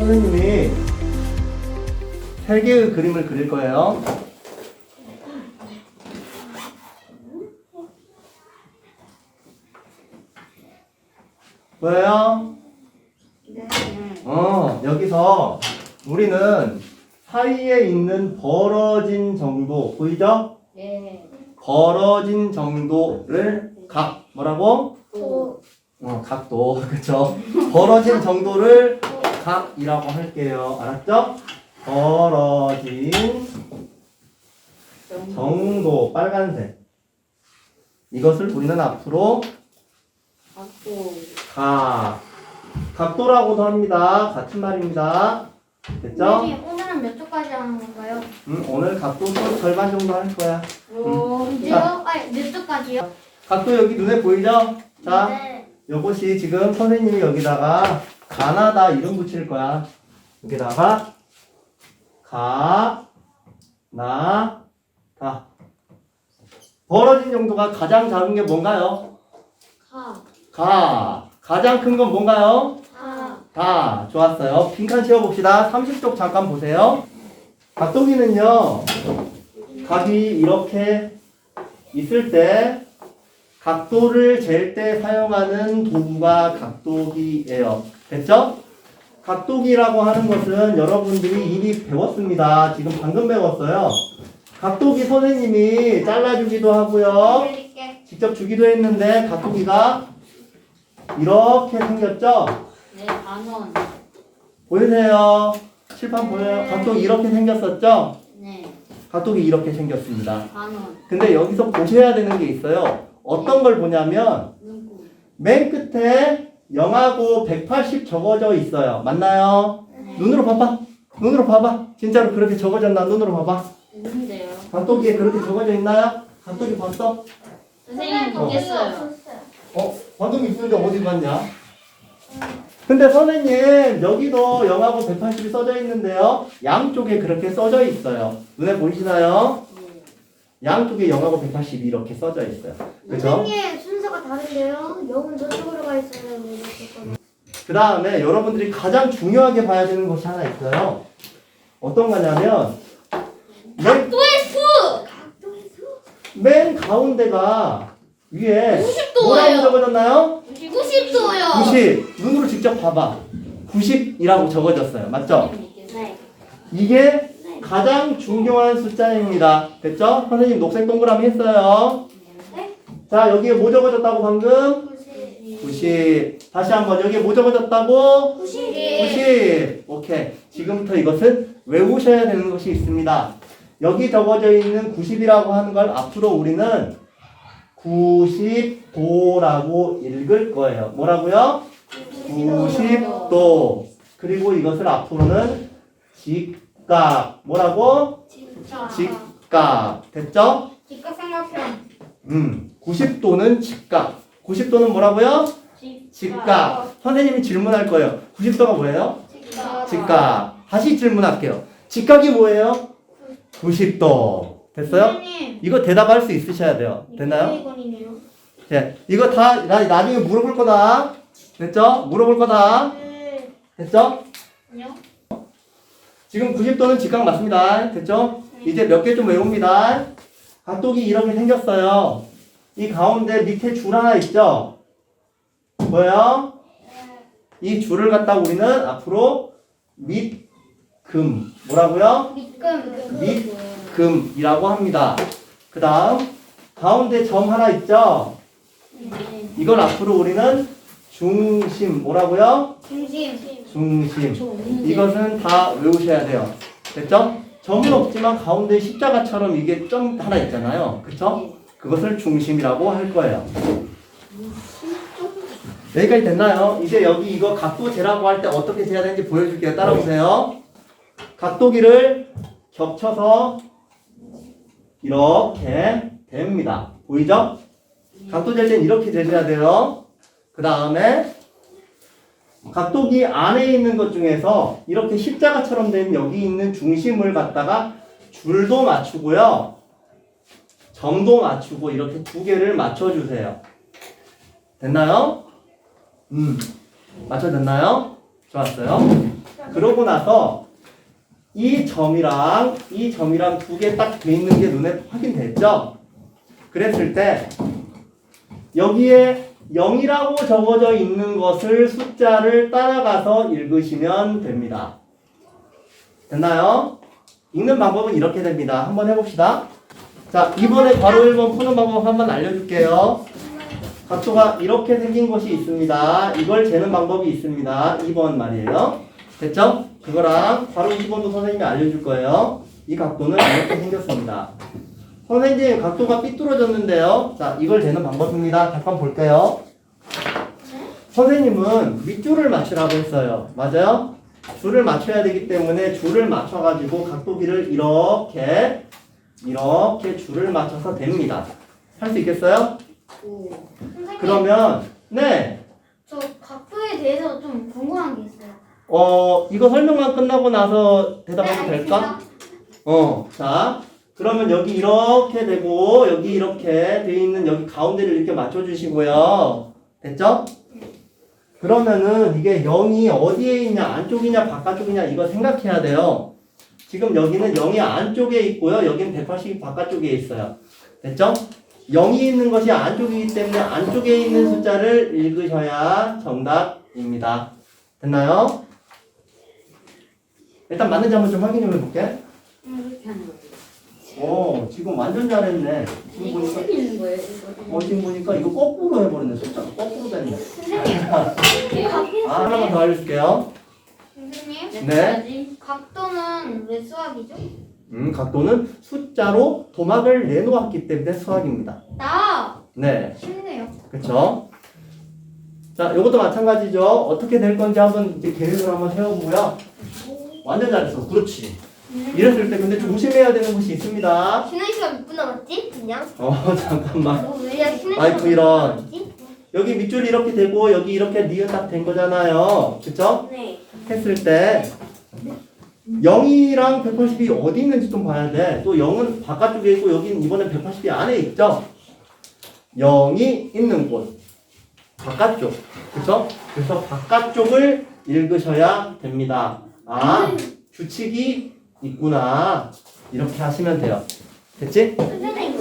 선생님이 세 개의 그림을 그릴 거예요. 뭐예요? 네. 어, 여기서 우리는 사이에 있는 벌어진 정도, 보이죠? 네. 벌어진 정도를 각, 뭐라고? 또. 어, 각도, 그쵸? 벌어진 정도를 각이라고 할게요. 알았죠? 벌어진 정도, 빨간색. 이것을 우리는 앞으로 갖고. 각, 각도라고도 합니다. 같은 말입니다. 됐죠? 선생님 오늘은 몇 초까지 하는 건가요? 음, 오늘 각도 또 절반 정도 할 거야. 요. 언제요? 아니 몇 초까지요? 각도 여기 눈에 보이죠? 자, 네. 요것이 지금 선생님이 여기다가 가나다 이름 붙일 거야. 여기다가 가, 나, 다. 벌어진 정도가 가장 작은 게 뭔가요? 가. 가. 가장 큰 건 뭔가요? 가. 다. 좋았어요. 빈칸 채워봅시다. 30쪽 잠깐 보세요. 각도기는요, 각이 이렇게 있을 때 각도를 잴 때 사용하는 도구가 각도기예요. 됐죠? 각도기라고 하는 것은 여러분들이 이미 배웠습니다. 지금 방금 배웠어요. 각도기 선생님이 잘라주기도 하고요. 직접 주기도 했는데 각도기가 이렇게 생겼죠? 네, 반원. 보이세요? 칠판 보여요? 각도기 이렇게 생겼었죠? 네, 각도기 이렇게 생겼습니다. 반원. 근데 여기서 보셔야 되는 게 있어요. 어떤 걸 보냐면? 맨 끝에 0하고 180 적어져 있어요. 맞나요? 네. 눈으로 봐봐. 눈으로 봐봐. 진짜로 그렇게 적어졌나? 눈으로 봐봐. 있는데요. 각도기에 그렇게 적어져 있나요? 각도기 봤어? 선생님 어. 보겠어요. 어? 방금 있는데 어디 갔냐? 근데 선생님 여기도 0하고 180이 써져 있는데요. 양쪽에 그렇게 써져 있어요. 눈에 보이시나요? 네. 양쪽에 0하고 180이 이렇게 써져 있어요. 그죠? 선생님 순서가 다른데요? 영은 저쪽으로 가 있어요. 그 다음에 여러분들이 가장 중요하게 봐야 되는 것이 하나 있어요. 어떤 거냐면 맨, 또의 수! 맨 가운데가 위에 90도예요. 뭐라고 적어졌나요? 90도요. 90. 눈으로 직접 봐봐. 90이라고 적어졌어요. 맞죠? 네. 이게 가장 중요한 숫자입니다. 됐죠? 선생님 녹색 동그라미 했어요. 네. 자, 여기에 뭐 적어졌다고 방금? 90. 90. 다시 한번 여기에 뭐 적어졌다고? 90. 90. 오케이. 지금부터 이것은 외우셔야 되는 것이 있습니다. 여기 적어져 있는 90이라고 하는 걸 앞으로 우리는 90도라고 읽을 거예요. 뭐라고요? 90도. 그리고 이것을 앞으로는 직각. 뭐라고? 직각. 됐죠? 직각 삼각형. 음. 90도는 직각. 90도는 뭐라고요? 직각. 선생님이 질문할 거예요. 90도가 뭐예요? 직각. 직각. 다시 질문할게요. 직각이 뭐예요? 90도. 됐어요? 선생님. 이거 대답할 수 있으셔야 돼요. 됐나요? 이건이네요. 네. 이거 다 나, 나중에 물어볼 거다. 됐죠? 물어볼 거다. 네. 됐죠? 아니요. 지금 90도는 직각 맞습니다. 됐죠? 이제 몇 개 좀 외웁니다. 각도기 이렇게 생겼어요. 이 가운데 밑에 줄 하나 있죠? 뭐예요? 이 줄을 갖다 우리는 앞으로 밑금 뭐라고요? 밑금. 밑금이라고 합니다. 그 다음 가운데 점 하나 있죠? 이걸 앞으로 우리는 중심 뭐라고요? 중심. 중심. 이것은 다 외우셔야 돼요. 됐죠? 점은 없지만 가운데 십자가처럼 이게 점 하나 있잖아요. 그쵸? 그것을 중심이라고 할 거예요. 여기까지 됐나요? 이제 여기 이거 각도 재라고 할 때 어떻게 재야 되는지 보여줄게요. 따라오세요. 각도기를 겹쳐서 이렇게 됩니다. 보이죠? 각도 잴땐 이렇게 재셔야 돼요. 그 다음에 각도기 안에 있는 것 중에서 이렇게 십자가처럼 된 여기 있는 중심을 갖다가 줄도 맞추고요. 점도 맞추고 이렇게 두 개를 맞춰주세요. 됐나요? 음. 맞춰졌나요? 좋았어요. 그러고 나서 이 점이랑 이 점이랑 두 개 딱 돼 있는 게 눈에 확인됐죠? 그랬을 때 여기에 0이라고 적어져 있는 것을 숫자를 따라가서 읽으시면 됩니다. 됐나요? 읽는 방법은 이렇게 됩니다. 한번 해봅시다. 자, 이번에 괄호 1번 푸는 방법 한번 알려줄게요. 각도가 이렇게 생긴 것이 있습니다. 이걸 재는 방법이 있습니다. 2번 말이에요. 됐죠? 그거랑 괄호 2번도 선생님이 알려줄 거예요. 이 각도는 이렇게 생겼습니다. 선생님, 각도가 삐뚤어졌는데요. 자, 이걸 재는 방법입니다. 잠깐 볼게요. 선생님은 밑줄을 맞추라고 했어요. 맞아요? 줄을 맞춰야 되기 때문에 줄을 맞춰가지고 각도기를 이렇게, 이렇게 줄을 맞춰서 됩니다. 할 수 있겠어요? 선생님, 그러면, 네. 저 각도에 대해서 좀 궁금한 게 있어요. 어, 이거 설명만 끝나고 나서 대답해도 네, 될까? 어, 자, 그러면 여기 이렇게 되고, 여기 이렇게 돼 있는 여기 가운데를 이렇게 맞춰주시고요. 됐죠? 그러면은 이게 0이 어디에 있냐, 안쪽이냐, 바깥쪽이냐, 이거 생각해야 돼요. 지금 여기는 0이 안쪽에 있고요. 여기는 180이 바깥쪽에 있어요. 됐죠? 0이 있는 것이 안쪽이기 때문에 안쪽에 있는 숫자를 읽으셔야 정답입니다. 됐나요? 일단 맞는지 한번 좀 확인해 볼게. 이렇게 하는 거예 요. 오, 지금 완전 잘했네. 지금 이거 보니까, 거예요. 이거. 어, 지금 보니까 이거 거꾸로 해버렸네. 숫자가 거꾸로 됐네. 선생님, 아, 하나만 더 알려줄게요. 선생님, 네. 각도는 왜 수학이죠? 음, 각도는 숫자로 도막을 내놓았기 때문에 수학입니다. 나 네, 쉽네요. 그쵸? 자, 요것도 마찬가지죠. 어떻게 될 건지 한번 이제 계획을 한번 세워보고요. 완전 잘했어. 그렇지. 이랬을 때 근데 조심해야 되는 것이 있습니다. 쉬는 시간 몇분 남았지? 그냥? 어, 잠깐만. 너왜 쉬는 시간 몇분 이런. 남았지? 여기 밑줄이 이렇게 되고, 여기 이렇게 니은 딱 된 거잖아요. 그쵸? 네. 했을 때 0이랑 180이 어디 있는지 좀 봐야 돼. 또 0은 바깥쪽에 있고 여기는 이번엔 180이 안에 있죠. 0이 있는 곳 바깥쪽 그쵸? 그래서 바깥쪽을 읽으셔야 됩니다. 아 주칙이 있구나 이렇게 하시면 돼요. 됐지? 선생님,